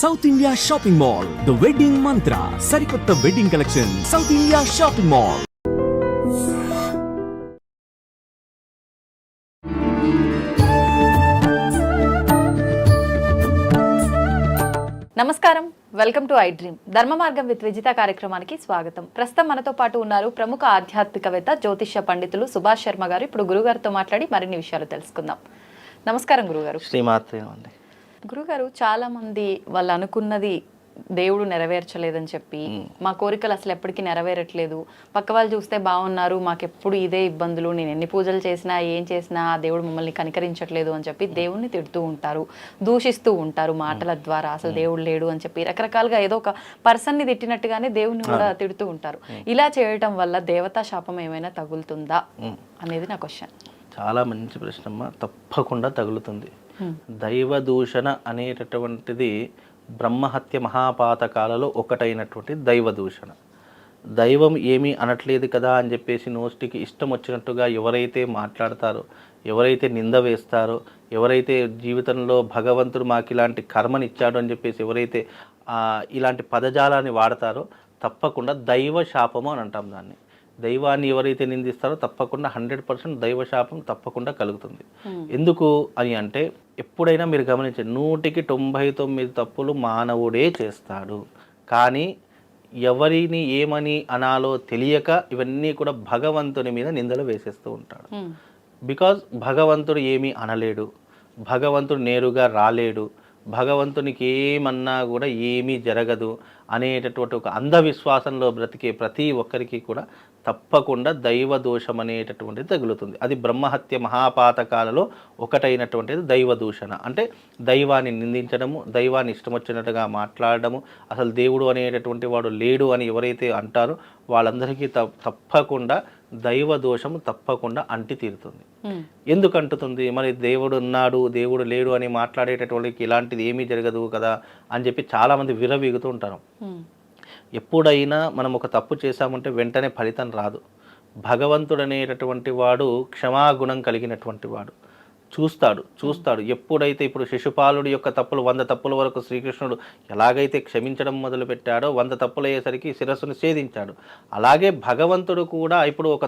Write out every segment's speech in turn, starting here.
South India shopping mall the wedding Mantra సరికొత్త wedding collection South India shopping mall నమస్కారం. Welcome to I dream Dharma Margam with Vijitha కార్యక్రమానికి స్వాగతం. ప్రస్తుతం మనతో పాటు ఉన్నారు ప్రముఖ ఆధ్యాత్మికవేత్త జ్యోతిష్య పండితులు సుభాష్ శర్మ గారు. ఇప్పుడు గురుగారితో మాట్లాడి మరిన్ని విషయాలు తెలుసుకుందాం. నమస్కారం గురుగారు. శ్రీమాత్రే గురుగారు చాలా మంది వాళ్ళు అనుకున్నది దేవుడు నెరవేర్చలేదని చెప్పి మా కోరికలు అసలు ఎప్పటికీ నెరవేరట్లేదు. పక్క వాళ్ళు చూస్తే బాగున్నారు మాకెప్పుడు ఇదే ఇబ్బందులు నేను ఎన్ని పూజలు చేసినా ఏం చేసినా ఆ దేవుడు మమ్మల్ని కనికరించట్లేదు అని చెప్పి దేవుణ్ణి తిడుతూ ఉంటారు దూషిస్తూ ఉంటారు మాటల ద్వారా. అసలు దేవుడు లేడు అని చెప్పి రకరకాలుగా ఏదో ఒక పర్సన్ని తిట్టినట్టుగానే దేవుణ్ణి కూడా తిడుతూ ఉంటారు. ఇలా చేయటం వల్ల దేవతా శాపం ఏమైనా తగులుతుందా అనేది నా క్వశ్చన్. చాలా మంచి ప్రశ్నమ్మ. తప్పకుండా తగులుతుంది. దైవ దూషణ అనేటటువంటిది బ్రహ్మహత్య మహాపాతకాలలో ఒకటైనటువంటి దైవ దూషణ దైవం ఏమీ అనట్లేదు కదా అని చెప్పేసి నోస్టికి ఇష్టం వచ్చినట్టుగా ఎవరైతే మాట్లాడతారో ఎవరైతే నింద వేస్తారో ఎవరైతే జీవితంలో భగవంతుడు మాకు ఇలాంటి కర్మనిచ్చాడు అని చెప్పేసి ఎవరైతే ఇలాంటి పదజాలాన్ని వాడతారో తప్పకుండా దైవ శాపము అని అంటాం దాన్ని. దైవాన్ని ఎవరైతే నిందిస్తారో తప్పకుండా హండ్రెడ్ పర్సెంట్ దైవ శాపం తప్పకుండా కలుగుతుంది. ఎందుకు అని అంటే ఎప్పుడైనా మీరు గమనించండి నూటికి తొంభై తొమ్మిది తప్పులు మానవుడే చేస్తాడు. కానీ ఎవరిని ఏమని అనాలో తెలియక ఇవన్నీ కూడా భగవంతుని మీద నిందలు వేసేస్తూ ఉంటాడు. బికాజ్ భగవంతుడు ఏమీ అనలేడు. భగవంతుడు నేరుగా రాలేడు. భగవంతునికి ఏమన్నా కూడా ఏమీ జరగదు అనేటటువంటి ఒక అంధవిశ్వాసంలో బ్రతికే ప్రతి ఒక్కరికి కూడా తప్పకుండా దైవ దోషం అనేటటువంటిది తగులుతుంది. అది బ్రహ్మహత్య మహాపాతకాలలో ఒకటైనటువంటిది దైవ దూషణ అంటే దైవాన్ని నిందించడము దైవాన్ని ఇష్టం వచ్చినట్టుగా మాట్లాడడము అసలు దేవుడు అనేటటువంటి వాడు లేడు అని ఎవరైతే అంటారో వాళ్ళందరికీ తప్పకుండా దైవ దోషము తప్పకుండా అంటి తీరుతుంది ఎందుకు అంటుతుంది మరి దేవుడు ఉన్నాడు దేవుడు లేడు అని మాట్లాడేటటువంటికి ఇలాంటిది ఏమీ జరగదు కదా అని చెప్పి చాలామంది విరవీగుతూ ఉంటారు. ఎప్పుడైనా మనం ఒక తప్పు చేశామంటే వెంటనే ఫలితం రాదు. భగవంతుడు అనేటటువంటి వాడు క్షమాగుణం కలిగినటువంటి వాడు. చూస్తాడు చూస్తాడు. ఎప్పుడైతే ఇప్పుడు శిశుపాలుడి యొక్క తప్పులు వంద తప్పుల వరకు శ్రీకృష్ణుడు ఎలాగైతే క్షమించడం మొదలుపెట్టాడో వంద తప్పులు అయ్యేసరికి శిరస్సును ఛేదించాడు. అలాగే భగవంతుడు కూడా ఇప్పుడు ఒక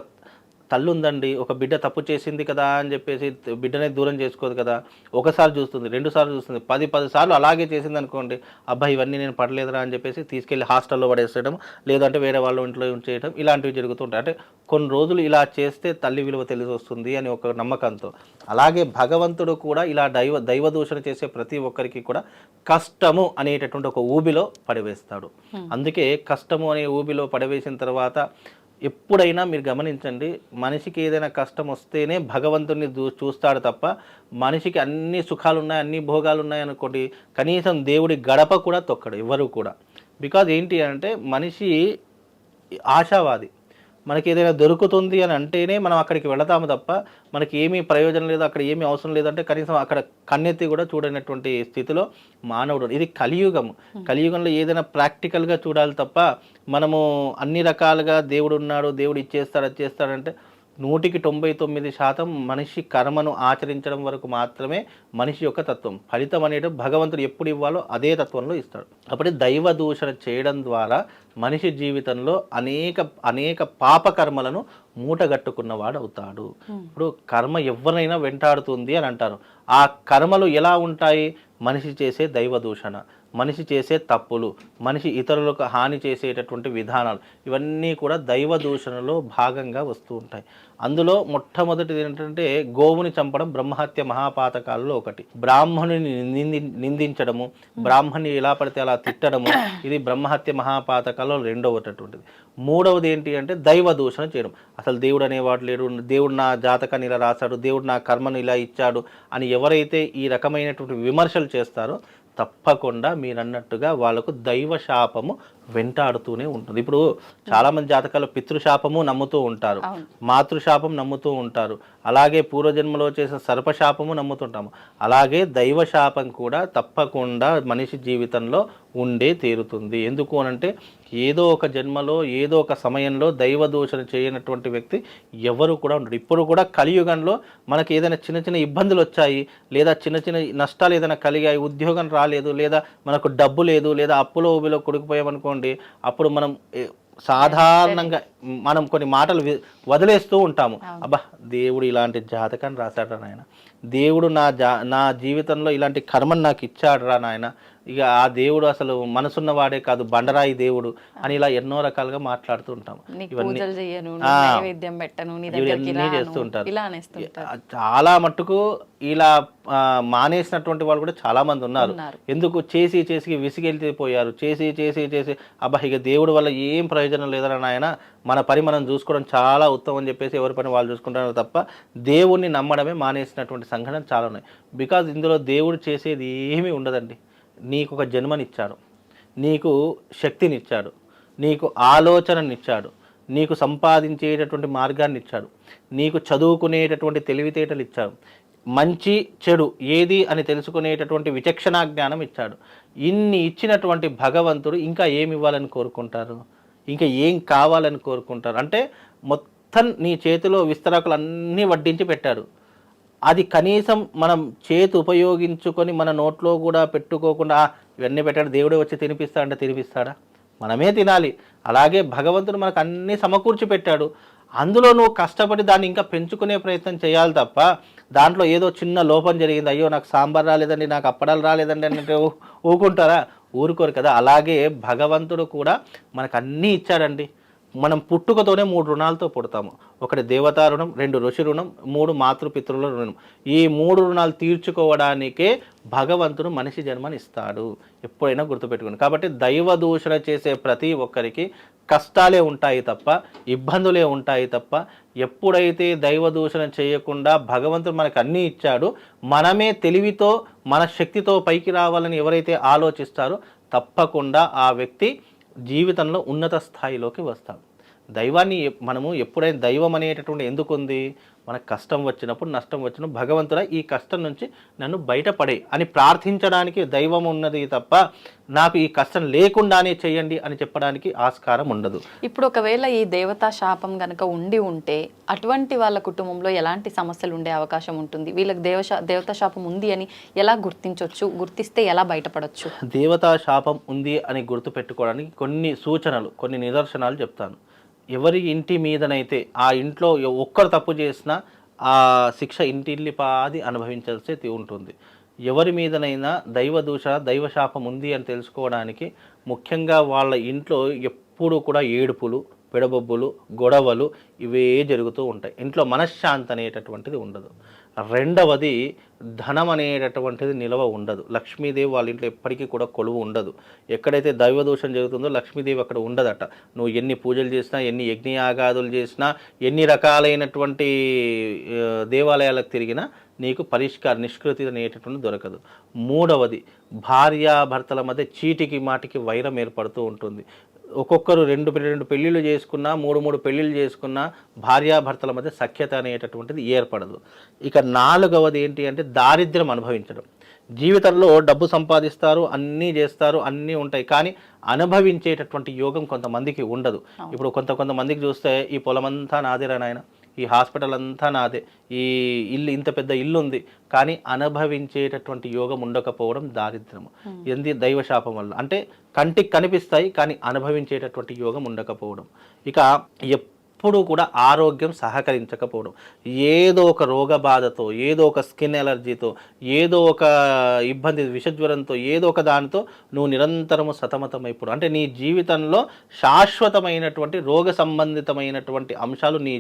తల్లి ఉందండి ఒక బిడ్డ తప్పు చేసింది కదా అని చెప్పేసి బిడ్డనే దూరం చేసుకోదు కదా. ఒకసారి చూస్తుంది రెండు సార్లు చూస్తుంది పది పది సార్లు అలాగే చేసింది అనుకోండి అబ్బాయి ఇవన్నీ నేను పడలేదురా అని చెప్పేసి తీసుకెళ్ళి హాస్టల్లో పడేసేయడం లేదంటే వేరే వాళ్ళ ఇంట్లో ఉంచేయడం ఇలాంటివి జరుగుతుంటాయి. అంటే కొన్ని రోజులు ఇలా చేస్తే తల్లి విలువ తెలిసి వస్తుంది అని ఒక నమ్మకంతో. అలాగే భగవంతుడు కూడా ఇలా దైవ దైవ దూషణ చేసే ప్రతి ఒక్కరికి కూడా కష్టము అనేటటువంటి ఒక ఊబిలో పడివేస్తాడు. అందుకే కష్టము అనే ఊబిలో పడవేసిన తర్వాత ఎప్పుడైనా మీరు గమనించండి మనిషికి ఏదైనా కష్టం వస్తేనే భగవంతుడిని చూస్తాడు తప్ప మనిషికి అన్ని సుఖాలు ఉన్నాయి అన్ని భోగాలు ఉన్నాయి అనుకోండి కనీసం దేవుడి గడప కూడా తొక్కడు ఎవరు కూడా. బికాజ్ ఏంటి అంటే మనిషి ఆశావాది. మనకి ఏదైనా దొరుకుతుంది అని అంటేనే మనం అక్కడికి వెళతాము తప్ప మనకి ఏమీ ప్రయోజనం లేదు అక్కడ ఏమీ అవసరం లేదంటే కనీసం అక్కడ కన్నెత్తి కూడా చూడనటువంటి స్థితిలో మానవుడు ఇది కలియుగం. కలియుగంలో ఏదైనా ప్రాక్టికల్గా చూడాలి తప్ప మనము అన్ని రకాలుగా దేవుడు ఉన్నాడు దేవుడు ఇచ్చేస్తాడు అది చేస్తాడంటే నూటికి తొంభై తొమ్మిది శాతం మనిషి కర్మను ఆచరించడం వరకు మాత్రమే మనిషి యొక్క తత్వం. ఫలితం అనేది భగవంతుడు ఎప్పుడు ఇవ్వాలో అదే తత్వంలో ఇస్తాడు. అప్పుడే దైవ దూషణ చేయడం ద్వారా మనిషి జీవితంలో అనేక అనేక పాప కర్మలను మూటగట్టుకున్నవాడు అవుతాడు. ఇప్పుడు కర్మ ఎవరినైనా వెంటాడుతుంది అని అంటారు. ఆ కర్మలు ఎలా ఉంటాయి? మనిషి చేసే దైవ దూషణ. మనిషి చేసే తప్పులు మనిషి ఇతరులకు హాని చేసేటటువంటి విధానాలు ఇవన్నీ కూడా దైవ దూషణలో భాగంగా వస్తూ ఉంటాయి. అందులో మొట్టమొదటిది ఏంటంటే గోవుని చంపడం బ్రహ్మహత్య మహాపాతకాలలో ఒకటి. బ్రాహ్మణుని నింది నిందించడము బ్రాహ్మణి ఎలా పడితే అలా తిట్టడము ఇది బ్రహ్మహత్య మహాపాతకాలలో రెండవటటువంటిది. మూడవది ఏంటి అంటే దైవ దూషణ చేయడం. అసలు దేవుడు అనేవాడు లేడు దేవుడు నా జాతకాన్ని ఇలా రాశాడు దేవుడు నా కర్మను ఇలా ఇచ్చాడు అని ఎవరైతే ఈ రకమైనటువంటి విమర్శలు చేస్తారో తప్పకుండా మీరు అన్నట్టుగా వాళ్ళకు దైవ శాపము వెంటాడుతూనే ఉంటుంది. ఇప్పుడు చాలా మంది జాతకాలు పితృశాపము నమ్ముతూ ఉంటారు మాతృశాపం నమ్ముతూ ఉంటారు. అలాగే పూర్వజన్మలో చేసిన సర్పశాపము నమ్ముతుంటాము అలాగే దైవ శాపం కూడా తప్పకుండా మనిషి జీవితంలో ఉండే తీరుతుంది. ఎందుకు అనంటే ఏదో ఒక జన్మలో ఏదో ఒక సమయంలో దైవ దూషణ చేయనటువంటి వ్యక్తి ఎవరు కూడా ఉండరు ఇప్పుడు కూడా కలియుగంలో మనకి ఏదైనా చిన్న చిన్న ఇబ్బందులు వచ్చాయి లేదా చిన్న చిన్న నష్టాలు ఏదైనా కలిగాయి ఉద్యోగం రాలేదు లేదా మనకు డబ్బు లేదు లేదా అప్పులో ఊబిలో కొడుకుపోయామనుకోండి అప్పుడు మనం సాధారణంగా మనం కొన్ని మాటలు వదిలేస్తూ ఉంటాము. అబ్బా దేవుడు ఇలాంటి జాతకాన్ని రాశాడు నాయన. దేవుడు నా జా నా జీవితంలో ఇలాంటి కర్మను నాకు ఇచ్చాడు రా నాయన. ఇక ఆ దేవుడు అసలు మనసున్న వాడే కాదు బండరాయి దేవుడు అని ఇలా ఎన్నో రకాలుగా మాట్లాడుతూ ఉంటాం ఇవన్నీ పూజలు చెయ్యను ఆ. నీకు నైవేద్యం పెట్టను నీ దగ్గరికి ఇవన్నీ చేస్తూ రాను ఉంటారు ఇలా అనేస్తుంటారు. చాలా మట్టుకు ఇలా మానేసినటువంటి వాళ్ళు కూడా చాలా మంది ఉన్నారు. ఎందుకు? చేసి చేసి విసిగెళ్ళిపోయారు చేసి చేసి చేసి అబ్బా ఇక దేవుడి వల్ల ఏం ప్రయోజనం లేదన్న నాయన? మన పని మనం చూసుకోవడం చాలా ఉత్తమం అని చెప్పేసి ఎవరి పని వాళ్ళు చూసుకుంటారు తప్ప దేవుణ్ణి నమ్మడమే మానేసినటువంటి సంఘటనలు చాలా ఉన్నాయి. బికాజ్ ఇందులో దేవుడు చేసేది ఏమీ ఉండదండి. నీకు ఒక జన్మనిచ్చాడు నీకు శక్తినిచ్చాడు నీకు ఆలోచననిచ్చాడు నీకు సంపాదించేటటువంటి మార్గాన్ని ఇచ్చాడు నీకు చదువుకునేటటువంటి తెలివితేటలు ఇచ్చాడు మంచి చెడు ఏది అని తెలుసుకునేటటువంటి విచక్షణా జ్ఞానం ఇచ్చాడు ఇన్ని ఇచ్చినటువంటి భగవంతుడు ఇంకా ఏమి ఇవ్వాలని కోరుకుంటారు? ఇంకా ఏం కావాలని కోరుకుంటారు? అంటే మొత్తం నీ చేతిలో విస్తరాకులు అన్నీ వడ్డించి పెట్టారు. అది కనీసం మనం చేతి ఉపయోగించుకొని మన నోట్లో కూడా పెట్టుకోకుండా ఇవన్నీ పెట్టాడు దేవుడే వచ్చి తినిపిస్తా అంటే తినిపిస్తాడా? మనమే తినాలి. అలాగే భగవంతుడు మనకు అన్నీ సమకూర్చి పెట్టాడు. అందులో నువ్వు కష్టపడి దాన్ని ఇంకా పెంచుకునే ప్రయత్నం చేయాలి తప్ప దాంట్లో ఏదో చిన్న లోపం జరిగింది. అయ్యో నాకు సాంబార్ రాలేదండి నాకు అప్పడాలు రాలేదండి అంటే ఊ- ఊరుకుంటారా? ఊరుకోరు కదా. అలాగే భగవంతుడు కూడా మనకు అన్నీ ఇచ్చాడండి. మనం పుట్టుకతోనే మూడు రుణాలతో పుడతాము. ఒకటి దేవతా రుణం రెండు ఋషి రుణం మూడు మాతృపితృల రుణం. ఈ మూడు రుణాలు తీర్చుకోవడానికే భగవంతుడు మనిషి జన్మని ఇస్తాడు ఎప్పుడైనా గుర్తుపెట్టుకుని కాబట్టి దైవ దూషణ చేసే ప్రతి ఒక్కరికి కష్టాలే ఉంటాయి తప్ప ఇబ్బందులే ఉంటాయి తప్ప ఎప్పుడైతే దైవ దూషణ చేయకుండా భగవంతుడు మనకు అన్నీ ఇచ్చాడో మనమే తెలివితో మన శక్తితో పైకి రావాలని ఎవరైతే ఆలోచిస్తారో తప్పకుండా ఆ వ్యక్తి జీవితంలో ఉన్నత స్థాయిలోకి వస్తాం. దైవాన్ని మనము ఎప్పుడైనా దైవం అనేటటువంటి ఎందుకు ఉంది మనకు కష్టం వచ్చినప్పుడు నష్టం వచ్చినప్పుడు భగవంతుడా ఈ కష్టం నుంచి నన్ను బయటపడే అని ప్రార్థించడానికి దైవం ఉన్నది తప్ప నాకు ఈ కష్టం లేకుండానే చేయండి అని చెప్పడానికి ఆస్కారం ఉండదు. ఇప్పుడు ఒకవేళ ఈ దేవతా శాపం గనక ఉండి ఉంటే అటువంటి వాళ్ళ కుటుంబంలో ఎలాంటి సమస్యలు ఉండే అవకాశం ఉంటుంది? వీళ్ళకి దేవశా దేవతా శాపం ఉంది అని ఎలా గుర్తించవచ్చు గుర్తిస్తే ఎలా బయటపడవచ్చు దేవతా శాపం ఉంది అని గుర్తుపెట్టుకోవడానికి కొన్ని సూచనలు కొన్ని నిదర్శనాలు చెప్తాను. ఎవరి ఇంటి మీదనైతే ఆ ఇంట్లో ఒక్కరు తప్పు చేసినా ఆ శిక్ష ఇంటిల్లిపాది అనుభవించాల్సి ఉంటుంది. ఎవరి మీదనైనా దైవ దూష దైవ శాపం ఉంది అని తెలుసుకోవడానికి ముఖ్యంగా వాళ్ళ ఇంట్లో ఎప్పుడు కూడా ఏడుపులు పెడబొబ్బులు గొడవలు ఇవే జరుగుతూ ఉంటాయి. ఇంట్లో మనశ్శాంతి అనేటటువంటిది ఉండదు. రెండవది ధనం అనేటటువంటిది నిలవ ఉండదు. లక్ష్మీదేవి వాళ్ళ ఇంట్లో ఎప్పటికీ కూడా కొలువు ఉండదు. ఎక్కడైతే దైవ దోషం జరుగుతుందో లక్ష్మీదేవి అక్కడ ఉండదట. నువ్వు ఎన్ని పూజలు చేసినా ఎన్ని యజ్ఞయాగాదులు చేసినా ఎన్ని రకాలైనటువంటి దేవాలయాలకు తిరిగినా నీకు పరిష్కార నిష్కృతి అనేటటువంటి దొరకదు. మూడవది భార్యాభర్తల మధ్య చీటికి మాటికి వైరం ఏర్పడుతూ ఉంటుంది. ఒక్కొక్కరు రెండు రెండు పెళ్ళిళ్ళు చేసుకున్నా మూడు మూడు పెళ్ళిళ్ళు చేసుకున్నా భార్యాభర్తల మధ్య సఖ్యత అనేటటువంటిది ఏర్పడదు. ఇక నాలుగవది ఏంటి అంటే దారిద్ర్యం అనుభవించడం. జీవితంలో డబ్బు సంపాదిస్తారు అన్నీ చేస్తారు అన్నీ ఉంటాయి. కానీ అనుభవించేటటువంటి యోగం కొంతమందికి ఉండదు. ఇప్పుడు కొంత కొంతమందికి చూస్తే ఈ పొలమంతా నాదేరా నాయన. ఈ హాస్పిటల్ అంతా నాదే. ఈ ఇల్లు ఇంత పెద్ద ఇల్లు ఉంది కానీ అనుభవించేటటువంటి యోగం ఉండకపోవడం దారిద్ర్యము ఎంది? దైవశాపం వల్ల. అంటే కంటికి కనిపిస్తాయి కానీ అనుభవించేటటువంటి యోగం ఉండకపోవడం. ఇక ఎప్పుడూ కూడా ఆరోగ్యం సహకరించకపోవడం. ఏదో ఒక రోగ బాధతో ఏదో ఒక స్కిన్ ఎలర్జీతో ఏదో ఒక ఇబ్బంది విషజ్వరంతో ఏదో ఒక దానితో నువ్వు నిరంతరము సతమతమైపోవడం. అంటే నీ జీవితంలో శాశ్వతమైనటువంటి రోగ సంబంధితమైనటువంటి అంశాలు నీ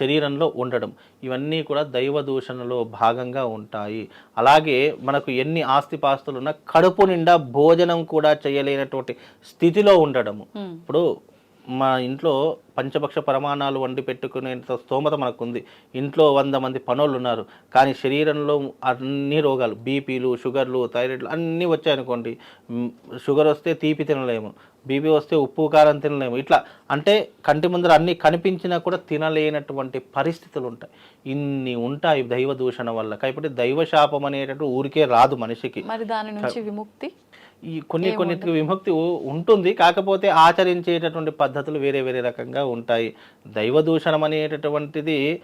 శరీరంలో ఉండడం. ఇవన్నీ కూడా దైవ దూషణలో భాగంగా ఉంటాయి. అలాగే మనకు ఎన్ని ఆస్తిపాస్తులు ఉన్నా కడుపు నిండా భోజనం కూడా చేయలేనటువంటి స్థితిలో ఉండడము. ఇప్పుడు మా ఇంట్లో పంచభక్ష ప్రమాణాలు వండి పెట్టుకునేంత స్తోమత మనకుంది. ఇంట్లో వంద మంది పనులు ఉన్నారు కానీ శరీరంలో అన్ని రోగాలు బీపీలు షుగర్లు థైరాయిడ్లు అన్నీ వచ్చాయనుకోండి. షుగర్ వస్తే తీపి తినలేము. బీపీ వస్తే ఉప్పు కారం తినలేము. ఇట్లా అంటే కంటి ముందర అన్నీ కనిపించినా కూడా తినలేనటువంటి పరిస్థితులు ఉంటాయి ఇన్ని ఉంటాయి దైవ దూషణ వల్ల. కాబట్టి దైవ శాపం అనేటట్టు ఊరికే రాదు మనిషికి. మరి దాని నుంచి విముక్తి? ఈ కొన్ని కొన్నిటికి విముక్తి ఉంటుంది. కాకపోతే ఆచరించేటటువంటి పద్ధతులు వేరే వేరే రకంగా ఉంటాయి. దైవ దూషణం అనేటటువంటిది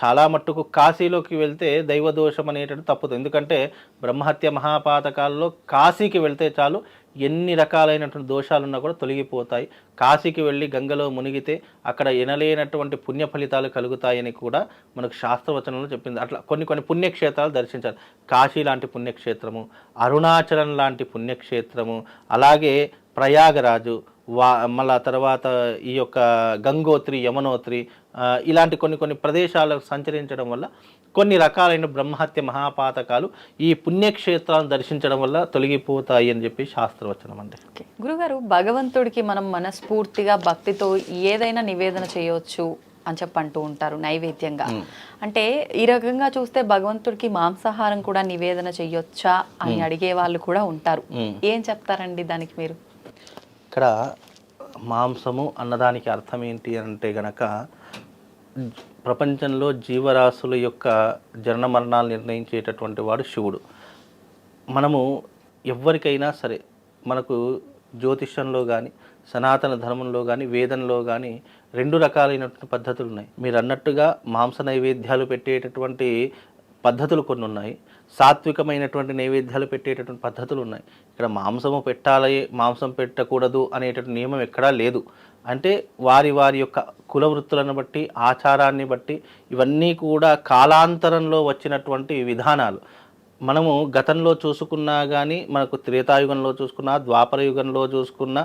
చాలా మట్టుకు కాశీలోకి వెళ్తే దైవ దోషం అనేటటువంటి తప్పుతుంది ఎందుకంటే బ్రహ్మహత్య మహాపాతకాల్లో కాశీకి వెళ్తే చాలు ఎన్ని రకాలైనటువంటి దోషాలున్నా కూడా తొలగిపోతాయి. కాశీకి వెళ్ళి గంగలో మునిగితే అక్కడ ఎనలేనటువంటి పుణ్య ఫలితాలు కలుగుతాయని కూడా మనకు శాస్త్రవచనంలో చెప్పింది. అట్లా కొన్ని కొన్ని పుణ్యక్షేత్రాలు దర్శించాలి కాశీ లాంటి పుణ్యక్షేత్రము అరుణాచలం లాంటి పుణ్యక్షేత్రము అలాగే ప్రయాగరాజు వా మళ్ళా తర్వాత ఈ యొక్క గంగోత్రి యమునోత్రి ఇలాంటి కొన్ని కొన్ని ప్రదేశాలకు సంచరించడం వల్ల కొన్ని రకాలైన బ్రహ్మహత్య మహాపాతకాలు ఈ పుణ్యక్షేత్రాలను దర్శించడం వల్ల తొలగిపోతాయి అని చెప్పి శాస్త్రవచనం అండి. గురుగారు భగవంతుడికి మనం మనస్ఫూర్తిగా భక్తితో ఏదైనా నివేదన చేయొచ్చు అని చెప్పి అంటూ ఉంటారు నైవేద్యంగా. అంటే ఈ రకంగా చూస్తే భగవంతుడికి మాంసాహారం కూడా నివేదన చెయ్యొచ్చా అని అడిగే వాళ్ళు కూడా ఉంటారు. ఏం చెప్తారండి దానికి మీరు? ఇక్కడ మాంసము అన్నదానికి అర్థం ఏంటి అంటే గనక ప్రపంచంలో జీవరాశుల యొక్క జనన మరణాలు నిర్ణయించేటటువంటి వాడు శివుడు. మనము ఎవరికైనా సరే మనకు జ్యోతిష్యంలో కానీ సనాతన ధర్మంలో కానీ వేదంలో కానీ రెండు రకాలైనటువంటి పద్ధతులు ఉన్నాయి మీరు అన్నట్టుగా మాంస నైవేద్యాలు పెట్టేటటువంటి పద్ధతులు కొన్ని ఉన్నాయి సాత్వికమైనటువంటి నైవేద్యాలు పెట్టేటటువంటి పద్ధతులు ఉన్నాయి. ఇక్కడ మాంసము పెట్టాలి మాంసం పెట్టకూడదు అనేటటువంటి నియమం ఎక్కడా లేదు. అంటే వారి వారి యొక్క కుల వృత్తులను బట్టి ఆచారాన్ని బట్టి ఇవన్నీ కూడా కాలాంతరంలో వచ్చినటువంటి విధానాలు. మనము గతంలో చూసుకున్నా కానీ మనకు త్రేతాయుగంలో చూసుకున్నా ద్వాపర యుగంలో చూసుకున్నా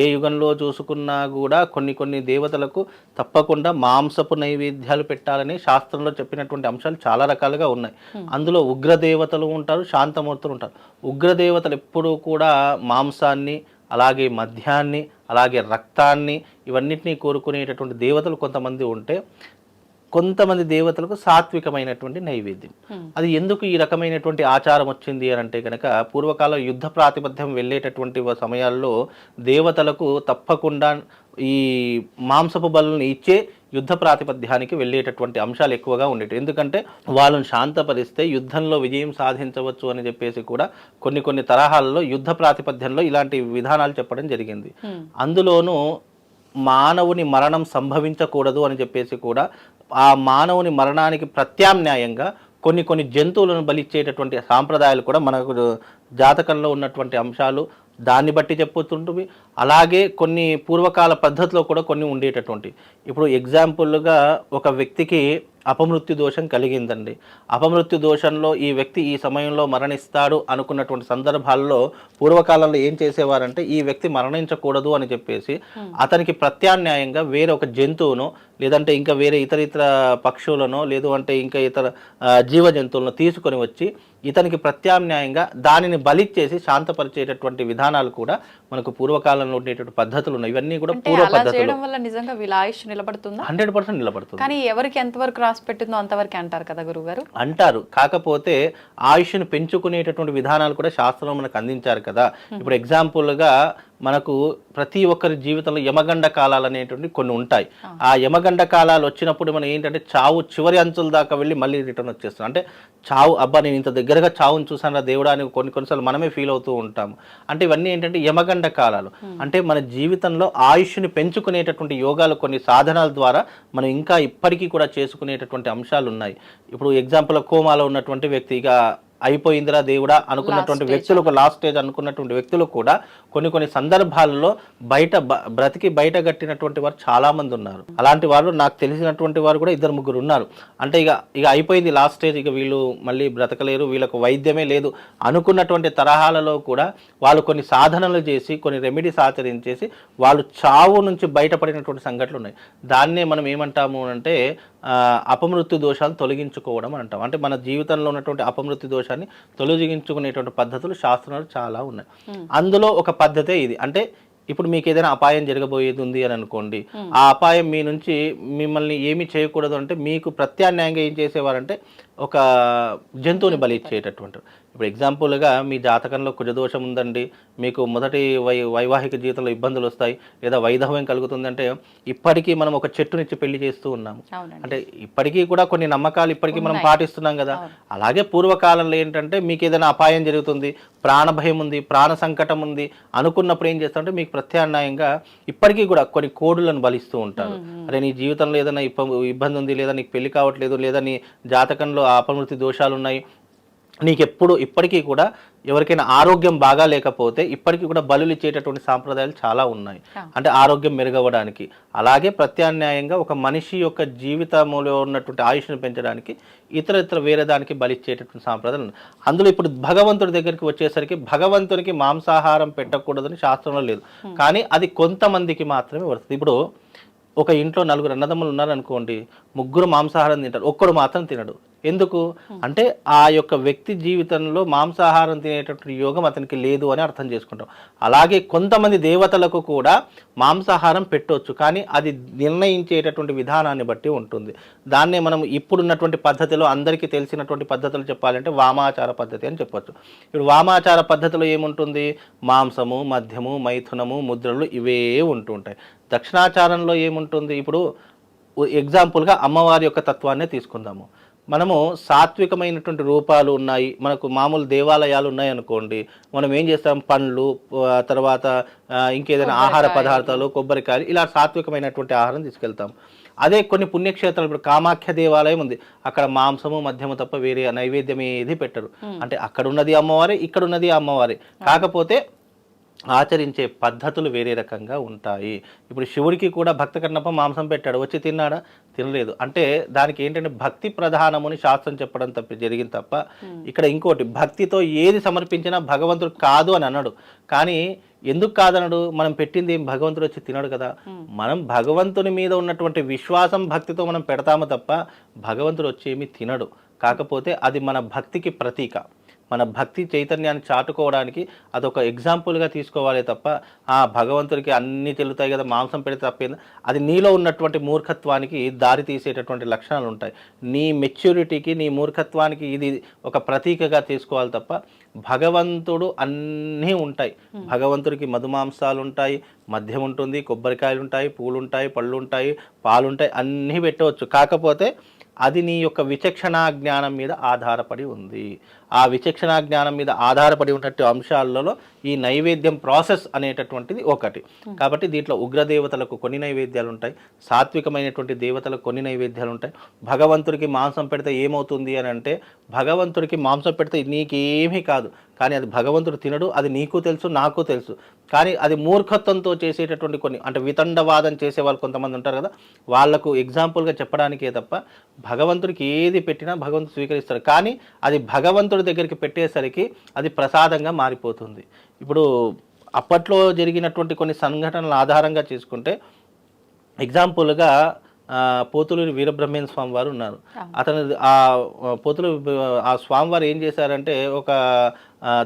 ఏ యుగంలో చూసుకున్నా కూడా కొన్ని కొన్ని దేవతలకు తప్పకుండా మాంసపు నైవేద్యాలు పెట్టాలని శాస్త్రంలో చెప్పినటువంటి అంశాలు చాలా రకాలుగా ఉన్నాయి. అందులో ఉగ్ర దేవతలు ఉంటారు శాంతమూర్తులు ఉంటారు. ఉగ్ర దేవతలు ఎప్పుడూ కూడా మాంసాన్ని అలాగే మద్యాన్ని అలాగే రక్తాన్ని ఇవన్నిటినీ కోరుకునేటటువంటి దేవతలు కొంతమంది ఉంటే కొంతమంది దేవతలకు సాత్వికమైనటువంటి నైవేద్యం. అది ఎందుకు ఈ రకమైనటువంటి ఆచారం వచ్చింది అని అంటే కనుక పూర్వకాలం యుద్ధ ప్రాతిపథ్యం వెళ్ళేటటువంటి సమయాల్లో దేవతలకు తప్పకుండా ఈ మాంసపు బలుని ఇచ్చే యుద్ధ ప్రాతిపథ్యానికి వెళ్ళేటటువంటి అంశాలు ఎక్కువగా ఉండేవి ఎందుకంటే వాళ్ళని శాంతపరిస్తే యుద్ధంలో విజయం సాధించవచ్చు అని చెప్పేసి కూడా కొన్ని కొన్ని తరహాల్లో యుద్ధ ప్రాతిపథ్యంలో ఇలాంటి విధానాలు చెప్పడం జరిగింది. అందులోనూ మానవుని మరణం సంభవించకూడదు అని చెప్పేసి కూడా ఆ మానవుని మరణానికి ప్రత్యామ్నాయంగా కొన్ని కొన్ని జంతువులను బలిచ్చేటటువంటి సాంప్రదాయాలు కూడా మనకు జాతకంలో ఉన్నటువంటి అంశాలు దాన్ని బట్టి చెప్పుతుంటుంది అలాగే కొన్ని పూర్వకాల పద్ధతిలో కూడా కొన్ని ఉండేటటువంటి. ఇప్పుడు ఎగ్జాంపుల్గా ఒక వ్యక్తికి అపమృత్యు దోషం కలిగిందండి. అపమృత్యు దోషంలో ఈ వ్యక్తి ఈ సమయంలో మరణిస్తాడు అనుకున్నటువంటి సందర్భాల్లో పూర్వకాలంలో ఏం చేసేవారంటే ఈ వ్యక్తి మరణించకూడదు అని చెప్పేసి అతనికి ప్రత్యామ్నాయంగా వేరే ఒక జంతువును లేదంటే ఇంకా వేరే ఇతర ఇతర పక్షులను లేదు అంటే ఇంకా ఇతర జీవ జంతువులను తీసుకొని వచ్చి ఇతనికి ప్రత్యామ్నాయంగా దానిని బలిచ్చేసి శాంతపరిచేటటువంటి విధానాలు కూడా మనకు పూర్వకాలంలో ఉండేటువంటి పద్ధతులు ఉన్నాయి. ఇవన్నీ కూడా పూర్వ పద్ధతులు. హండ్రెడ్ పర్సెంట్ నిలబడుతుంది. కానీ ఎవరికి ఎంతవరకు పెట్టిందో అంతవరకు అంటారు కదా గురుగారు అంటారు. కాకపోతే ఆయుష్ను పెంచుకునేటటువంటి విధానాలు కూడా శాస్త్రంలో మనకు అందించారు కదా. ఇప్పుడు ఎగ్జాంపుల్గా మనకు ప్రతి ఒక్కరి జీవితంలో యమగండ కాలాలు అనేటువంటి కొన్ని ఉంటాయి. ఆ యమగండ కాలాలు వచ్చినప్పుడు మనం ఏంటంటే చావు చివరి అంచుల దాకా వెళ్ళి మళ్ళీ రిటర్న్ వచ్చేస్తాం. అంటే చావు అబ్బా నేను ఇంత దగ్గరగా చావుని చూసాను దేవుడా అని కొన్ని కొన్నిసార్లు మనమే ఫీల్ అవుతూ ఉంటాము. అంటే ఇవన్నీ ఏంటంటే యమగండ కాలాలు. అంటే మన జీవితంలో ఆయుష్ని పెంచుకునేటటువంటి యోగాలు కొన్ని సాధనాల ద్వారా మనం ఇంకా ఇప్పటికీ కూడా చేసుకునేటటువంటి అంశాలు ఉన్నాయి. ఇప్పుడు ఎగ్జాంపుల్ కోమాలో ఉన్నటువంటి వ్యక్తి ఇక అయిపోయిందిరా దేవుడా అనుకున్నటువంటి వ్యక్తులకు లాస్ట్ స్టేజ్ అనుకున్నటువంటి వ్యక్తులు కూడా కొన్ని కొన్ని సందర్భాల్లో బయట బ- బ్రతికి బయట గట్టినటువంటి వారు చాలా మంది ఉన్నారు. అలాంటి వారు నాకు తెలిసినటువంటి వారు కూడా ఇద్దరు ముగ్గురు ఉన్నారు. అంటే ఇక ఇక అయిపోయింది లాస్ట్ స్టేజ్ ఇక వీళ్ళు మళ్ళీ బ్రతకలేరు వీళ్ళకు వైద్యమే లేదు అనుకున్నటువంటి తరహాలలో కూడా వాళ్ళు కొన్ని సాధనలు చేసి కొన్ని రెమెడీస్ ఆచరించేసి వాళ్ళు చావు నుంచి బయటపడినటువంటి సంఘటనలు ఉన్నాయి. దాన్నే మనం ఏమంటాము అంటే అపమృత్యు దోషాలు తొలగించుకోవడం అని అంటాం. అంటే మన జీవితంలో ఉన్నటువంటి అపమృత్యు దోషాన్ని తొలగించుకునేటువంటి పద్ధతులు శాస్త్రాలు చాలా ఉన్నాయి. అందులో ఒక పద్ధతే ఇది. అంటే ఇప్పుడు మీకు ఏదైనా అపాయం జరగబోయేది ఉంది అని అనుకోండి ఆ అపాయం మీ నుంచి మిమ్మల్ని ఏమి చేయకూడదు అంటే మీకు ప్రత్యామ్నాయంగా ఏం చేసేవారంటే ఒక జంతువుని బలి ఇచ్చేటటువంటి ఇప్పుడు ఎగ్జాంపుల్గా మీ జాతకంలో కుజదోషం ఉందండి మీకు మొదటి వై వైవాహిక జీవితంలో ఇబ్బందులు వస్తాయి లేదా వైధవ్యం కలుగుతుందంటే ఇప్పటికీ మనం ఒక చెట్టునిచ్చి పెళ్ళి చేస్తూ ఉన్నాము. అంటే ఇప్పటికీ కూడా కొన్ని నమ్మకాలు ఇప్పటికీ మనం పాటిస్తున్నాం కదా. అలాగే పూర్వకాలంలో ఏంటంటే మీకు ఏదైనా అపాయం జరుగుతుంది ప్రాణ భయం ఉంది ప్రాణ సంకటం ఉంది అనుకున్నప్పుడు ఏం చేస్తారంటే మీకు ప్రత్యామ్నాయంగా ఇప్పటికీ కూడా కొన్ని కోడులను బలిస్తూ ఉంటారు. అరే నీ జీవితంలో ఏదైనా ఇబ్బంది ఉంది లేదా నీకు పెళ్ళి కావట్లేదు లేదా నీ జాతకంలో అపమృతి దోషాలు ఉన్నాయి నీకు ఎప్పుడు ఇప్పటికీ కూడా ఎవరికైనా ఆరోగ్యం బాగా లేకపోతే ఇప్పటికీ కూడా బలులు ఇచ్చేటటువంటి సాంప్రదాయాలు చాలా ఉన్నాయి. అంటే ఆరోగ్యం మెరుగవడానికి అలాగే ప్రత్యామ్నాయంగా ఒక మనిషి యొక్క జీవితంలో ఉన్నటువంటి ఆయుష్ను పెంచడానికి ఇతర ఇతర వేరే దానికి బలిచ్చేటటువంటి సాంప్రదాయాలు. అందులో ఇప్పుడు భగవంతుడి దగ్గరికి వచ్చేసరికి భగవంతునికి మాంసాహారం పెట్టకూడదని శాస్త్రంలో లేదు. కానీ అది కొంతమందికి మాత్రమే వస్తుంది. ఇప్పుడు ఒక ఇంట్లో నలుగురు అన్నదమ్ములు ఉన్నారనుకోండి ముగ్గురు మాంసాహారం తింటారు ఒక్కడు మాత్రం తినడు. ఎందుకు? అంటే ఆ యొక్క వ్యక్తి జీవితంలో మాంసాహారం తినేటటువంటి యోగం అతనికి లేదు అని అర్థం చేసుకుంటాం. అలాగే కొంతమంది దేవతలకు కూడా మాంసాహారం పెట్టవచ్చు కానీ అది నిర్ణయించేటటువంటి విధానాన్ని బట్టి ఉంటుంది. దాన్నే మనం ఇప్పుడున్నటువంటి పద్ధతిలో అందరికీ తెలిసినటువంటి పద్ధతులు చెప్పాలంటే వామాచార పద్ధతి అని చెప్పొచ్చు. ఇప్పుడు వామాచార పద్ధతిలో ఏముంటుంది? మాంసము మద్యము మైథునము ముద్రలు ఇవే ఉంటుంటాయి. దక్షిణాచారంలో ఏముంటుంది? ఇప్పుడు ఎగ్జాంపుల్గా అమ్మవారి యొక్క తత్వాన్నే తీసుకుందాము. మనము సాత్వికమైనటువంటి రూపాలు ఉన్నాయి. మనకు మామూలు దేవాలయాలు ఉన్నాయి అనుకోండి. మనం ఏం చేస్తాం? పండ్లు తర్వాత ఇంకేదైనా ఆహార పదార్థాలు కొబ్బరికాయలు ఇలా సాత్వికమైనటువంటి ఆహారం తీసుకెళ్తాం. అదే కొన్ని పుణ్యక్షేత్రాలు ఇప్పుడు కామాఖ్య దేవాలయం ఉంది. అక్కడ మాంసము మద్యము తప్ప వేరే నైవేద్యం ఏది పెట్టరు. అంటే అక్కడ ఉన్నది అమ్మవారే ఇక్కడ ఉన్నది అమ్మవారే. కాకపోతే ఆచరించే పద్ధతులు వేరే రకంగా ఉంటాయి. ఇప్పుడు శివుడికి కూడా భక్త కన్నప్ప మాంసం పెట్టాడు వచ్చి తిన్నాడా? తినలేదు. అంటే దానికి ఏంటంటే భక్తి ప్రధానముని శాస్త్రం చెప్పడం తప్ప జరిగింది తప్ప ఇక్కడ ఇంకోటి భక్తితో ఏది సమర్పించినా భగవంతుడు కాదు అని అన్నాడు. కానీ ఎందుకు కాదనడు మనం పెట్టింది ఏం? భగవంతుడు వచ్చి తినడు కదా. మనం భగవంతుని మీద ఉన్నటువంటి విశ్వాసం భక్తితో మనం పెడతాము తప్ప భగవంతుడు వచ్చి ఏమీ తినడు. కాకపోతే అది మన భక్తికి ప్రతీక. మన భక్తి చైతన్యాన్ని చాటుకోవడానికి అదొక ఎగ్జాంపుల్గా తీసుకోవాలి తప్ప ఆ భగవంతుడికి అన్నీ తెలుతాయి కదా మాంసం పెడితే తప్పేంది? అది నీలో ఉన్నటువంటి మూర్ఖత్వానికి దారి తీసేటటువంటి లక్షణాలు ఉంటాయి. నీ మెచ్యూరిటీకి నీ మూర్ఖత్వానికి ఇది ఒక ప్రతీకగా తీసుకోవాలి తప్ప భగవంతుడు అన్నీ ఉంటాయి. భగవంతుడికి మధుమాంసాలు ఉంటాయి మద్యం ఉంటుంది కొబ్బరికాయలు ఉంటాయి పూలు ఉంటాయి పళ్ళు ఉంటాయి పాలు ఉంటాయి అన్నీ పెట్టవచ్చు. కాకపోతే అది నీ యొక్క విచక్షణా జ్ఞానం మీద ఆధారపడి ఉంది. ఆ విచక్షణా జ్ఞానం మీద ఆధారపడి ఉన్నట్టు అంశాలలో ఈ నైవేద్యం ప్రాసెస్ అనేటటువంటిది ఒకటి. కాబట్టి దీంట్లో ఉగ్రదేవతలకు కొన్ని నైవేద్యాలు ఉంటాయి. సాత్వికమైనటువంటి దేవతలకు కొన్ని నైవేద్యాలు ఉంటాయి. భగవంతుడికి మాంసం పెడితే ఏమవుతుంది అని అంటే భగవంతుడికి మాంసం పెడితే నీకేమీ కాదు. కానీ అది భగవంతుడు తినడు అది నీకు తెలుసు నాకు తెలుసు. కానీ అది మూర్ఖత్వంతో చేసేటటువంటి కొన్ని అంటే వితండవాదం చేసే వాళ్ళు కొంతమంది ఉంటారు కదా వాళ్ళకు ఎగ్జాంపుల్గా చెప్పడానికే తప్ప భగవంతుడికి ఏది పెట్టినా భగవంతుడు స్వీకరిస్తాడు. కానీ అది భగవంతుడు దగ్గరికి పెట్టేసరికి అది ప్రసాదంగా మారిపోతుంది. ఇప్పుడు అప్పట్లో జరిగినటువంటి కొన్ని సంఘటనల ఆధారంగా చేసుకుంటే ఎగ్జాంపుల్గా పోతులూరి వీరబ్రహ్మేంద్ర స్వామి వారు ఉన్నారు. అతను ఆ పోతులు ఆ స్వామివారు ఏం చేశారంటే ఒక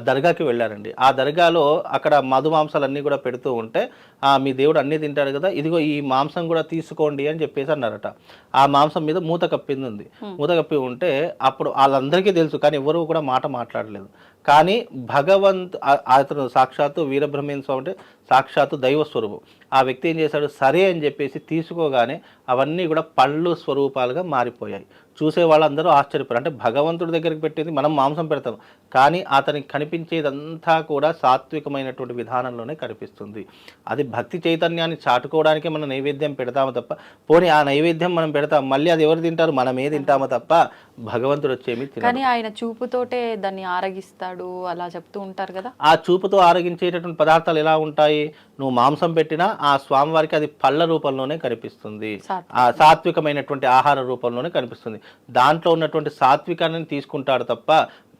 దర్గాకి వెళ్ళారండి. ఆ దర్గాలో అక్కడ మధు మాంసాలన్నీ కూడా పెడుతూ ఉంటే ఆ, మీ దేవుడు అన్నీ తింటాడు కదా ఇదిగో ఈ మాంసం కూడా తీసుకోండి అని చెప్పేసి అన్నారట. ఆ మాంసం మీద మూత కప్పింది ఉంది మూత కప్పి ఉంటే అప్పుడు వాళ్ళందరికీ తెలుసు కానీ ఎవరు కూడా మాట మాట్లాడలేదు. కానీ భగవంత్ అతను సాక్షాత్తు వీరబ్రహ్మేంద్ర స్వామి అంటే సాక్షాత్తు దైవ స్వరూపం. ఆ వ్యక్తి ఏం చేశాడు? సరే అని చెప్పేసి తీసుకోగానే అవన్నీ కూడా పళ్ళు స్వరూపాలుగా మారిపోయాయి. చూసే వాళ్ళందరూ ఆశ్చర్యపోయారు. అంటే భగవంతుడి దగ్గరికి పెట్టేది మనం మాంసం పెడతాం. కానీ అతనికి కనిపించేదంతా కూడా సాత్వికమైనటువంటి విధానంలోనే కనిపిస్తుంది. అది భక్తి చైతన్యాన్ని చాటుకోవడానికే మనం నైవేద్యం పెడతాము తప్ప పోనీ ఆ నైవేద్యం మనం పెడతాం. మళ్ళీ అది ఎవరు తింటారు? మనమే తింటామో తప్ప భగవంతుడు వచ్చేమి కానీ ఆయన చూపుతోటే దాన్ని ఆరగిస్తాడు అలా చెప్తూ ఉంటారు కదా? ఆ చూపుతో ఆరగించేటటువంటి పదార్థాలు ఎలా ఉంటాయి? నువ్వు మాంసం పెట్టినా ఆ స్వామివారికి అది పళ్ళ రూపంలోనే కనిపిస్తుంది. ఆ సాత్వికమైనటువంటి ఆహార రూపంలోనే కనిపిస్తుంది. దాంట్లో ఉన్నటువంటి సాత్వికాన్ని తీసుకుంటాడు తప్ప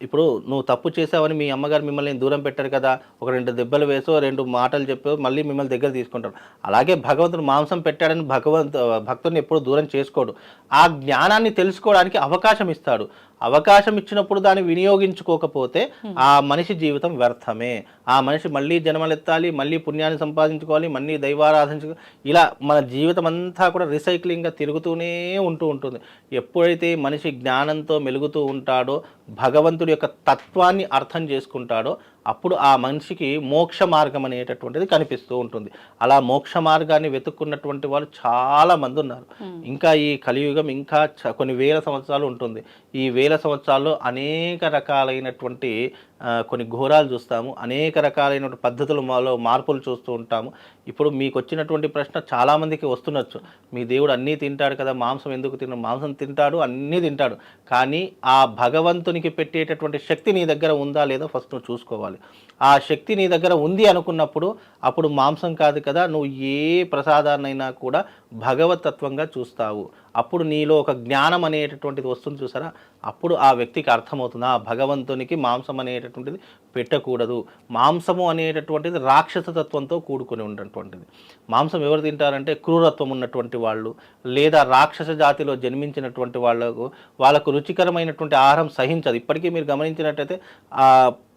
ఇప్పుడు నువ్వు తప్పు చేసావని మీ అమ్మగారు మిమ్మల్ని దూరం పెట్టారు కదా ఒక రెండు దెబ్బలు వేసో రెండు మాటలు చెప్పో మళ్ళీ మిమ్మల్ని దగ్గర తీసుకుంటారు అలాగే భగవంతుడు మాంసం పెట్టాడని భగవంతు భక్తుడిని ఎప్పుడు దూరం చేసుకోడు. ఆ జ్ఞానాన్ని తెలుసుకోవడానికి అవకాశం ఇస్తాడు. అవకాశం ఇచ్చినప్పుడు దాన్ని వినియోగించుకోకపోతే ఆ మనిషి జీవితం వ్యర్థమే. ఆ మనిషి మళ్ళీ జన్మలెత్తాలి మళ్ళీ పుణ్యాన్ని సంపాదించుకోవాలి మళ్ళీ దైవారాధించుకో ఇలా మన జీవితం అంతా కూడా రీసైక్లింగ్గా తిరుగుతూనే ఉంటూ ఉంటుంది. ఎప్పుడైతే మనిషి జ్ఞానంతో మెలుగుతూ ఉంటాడో భగవంతుడి యొక్క తత్వాన్ని అర్థం చేసుకుంటాడో అప్పుడు ఆ మనిషికి మోక్ష మార్గం అనేటటువంటిది కనిపిస్తూ ఉంటుంది. అలా మోక్ష మార్గాన్ని వెతుక్కున్నటువంటి వాళ్ళు చాలా మంది ఉన్నారు. ఇంకా ఈ కలియుగం ఇంకా చ- కొన్ని వేల సంవత్సరాలు ఉంటుంది. ఈ వేల సంవత్సరాల్లో అనేక రకాలైనటువంటి కొన్ని ఘోరాలు చూస్తాము. అనేక రకాలైన పద్ధతులు మాలో మార్పులు చూస్తూ ఉంటాము. ఇప్పుడు మీకు వచ్చినటువంటి ప్రశ్న చాలామందికి వస్తున్నచ్చు. మీ దేవుడు అన్నీ తింటాడు కదా మాంసం ఎందుకు తిన మాంసం తింటాడు అన్నీ తింటాడు. కానీ ఆ భగవంతునికి పెట్టేటటువంటి శక్తి నీ దగ్గర ఉందా లేదా ఫస్ట్ నువ్వు చూసుకోవాలి. ఆ శక్తి నీ దగ్గర ఉంది అనుకున్నప్పుడు అప్పుడు మాంసం కాదు కదా నువ్వు ఏ ప్రసాదాన్నైనా కూడా భగవతత్వంగా చూస్తావు. అప్పుడు నీలో ఒక జ్ఞానం అనేటటువంటిది వస్తుంది చూసారా? అప్పుడు ఆ వ్యక్తికి అర్థమవుతుంది ఆ భగవంతునికి మాంసం అనేటటువంటిది పెట్టకూడదు. మాంసము అనేటటువంటిది రాక్షసతత్వంతో కూడుకొని ఉన్నటువంటిది మాంసం ఎవరు తింటారంటే క్రూరత్వం ఉన్నటువంటి వాళ్ళు లేదా రాక్షస జాతిలో జన్మించినటువంటి వాళ్ళకు వాళ్ళకు రుచికరమైనటువంటి ఆహారం సహించదు. ఇప్పటికీ మీరు గమనించినట్టయితే ఆ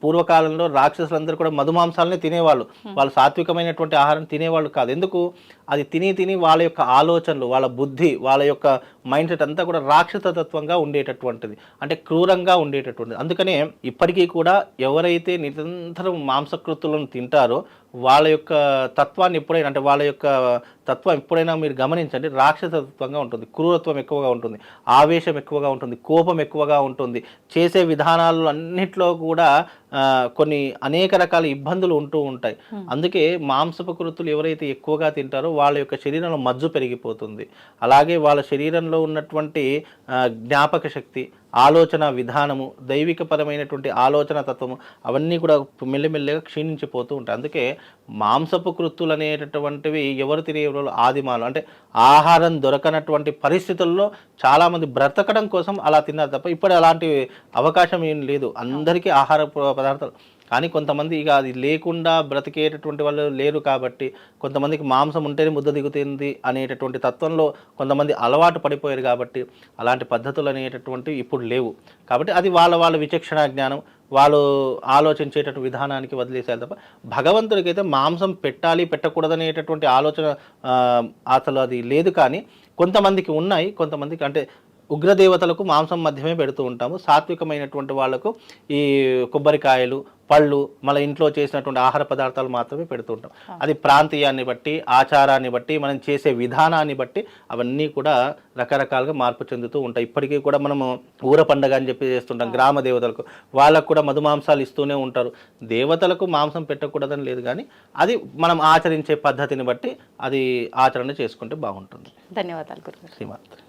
పూర్వకాలంలో రాక్షసులందరూ కూడా మధుమాంసాలనే తినేవాళ్ళు. వాళ్ళు సాత్వికమైనటువంటి ఆహారం తినేవాళ్ళు కాదు. ఎందుకు? అది తిని తిని వాళ్ళ యొక్క ఆలోచనలు వాళ్ళ బుద్ధి వాళ్ళ యొక్క మైండ్ సెట్ అంతా కూడా రాక్షసతత్వంగా ఉండేటటువంటిది. అంటే క్రూరంగా ఉండేటటువంటిది. అందుకనే ఇప్పటికీ కూడా ఎవరైతే నిరంతరం మాంసకృతులను తింటారో వాళ్ళ యొక్క తత్వాన్ని ఎప్పుడైనా అంటే వాళ్ళ యొక్క తత్వం ఎప్పుడైనా మీరు గమనించండి రాక్షస తత్వంగా ఉంటుంది క్రూరత్వం ఎక్కువగా ఉంటుంది ఆవేశం ఎక్కువగా ఉంటుంది కోపం ఎక్కువగా ఉంటుంది చేసే విధానాలు అన్నిట్లో కూడా కొన్ని అనేక రకాల ఇబ్బందులు ఉంటూ ఉంటాయి. అందుకే మాంసపు కృతులు ఎవరైతే ఎక్కువగా తింటారో వాళ్ళ యొక్క శరీరంలో మజ్జు పెరిగిపోతుంది. అలాగే వాళ్ళ శరీరంలో ఉన్నటువంటి జ్ఞాపక శక్తి ఆలోచన విధానము దైవికపరమైనటువంటి ఆలోచన తత్వము అవన్నీ కూడా మెల్లిమెల్లిగా క్షీణించిపోతూ ఉంటాయి. అందుకే మాంసపు కృత్తులు అనేటటువంటివి ఎవరు తినే రోజులు ఆదిమాలు. అంటే ఆహారం దొరకనటువంటి పరిస్థితుల్లో చాలామంది బ్రతకడం కోసం అలా తిన్నారు తప్ప ఇప్పుడు అలాంటి అవకాశం ఏం లేదు. అందరికీ ఆహార పదార్థాలు కానీ కొంతమంది ఇక అది లేకుండా బ్రతికేటటువంటి వాళ్ళు లేరు కాబట్టి కొంతమందికి మాంసం ఉంటేనే ముద్ద దిగుతుంది అనేటటువంటి తత్వంలో కొంతమంది అలవాటు పడిపోయారు కాబట్టి అలాంటి పద్ధతులు అనేటటువంటివి ఇప్పుడు లేవు. కాబట్టి అది వాళ్ళ వాళ్ళ విచక్షణ జ్ఞానం వాళ్ళు ఆలోచించేటటువంటి విధానానికి వదిలేసారు తప్ప భగవంతుడికి అయితే మాంసం పెట్టాలి పెట్టకూడదనేటటువంటి ఆలోచన అసలు అది లేదు కానీ కొంతమందికి ఉన్నాయి కొంతమందికి అంటే ఉగ్రదేవతలకు మాంసం మధ్యమే పెడుతూ ఉంటాము. సాత్వికమైనటువంటి వాళ్ళకు ఈ కొబ్బరికాయలు పళ్ళు మన ఇంట్లో చేసినటువంటి ఆహార పదార్థాలు మాత్రమే పెడుతూ ఉంటాం. అది ప్రాంతీయాన్ని బట్టి ఆచారాన్ని బట్టి మనం చేసే విధానాన్ని బట్టి అవన్నీ కూడా రకరకాలుగా మార్పు చెందుతూ ఉంటాయి. ఇప్పటికీ కూడా మనము ఊర పండగ అని చెప్పి చేస్తుంటాం గ్రామ దేవతలకు. వాళ్ళకు కూడా మధుమాంసాలు ఇస్తూనే ఉంటారు. దేవతలకు మాంసం పెట్టకూడదని లేదు కానీ అది మనం ఆచరించే పద్ధతిని బట్టి అది ఆచరణ చేసుకుంటే బాగుంటుంది. ధన్యవాదాలు శ్రీమాత్రి.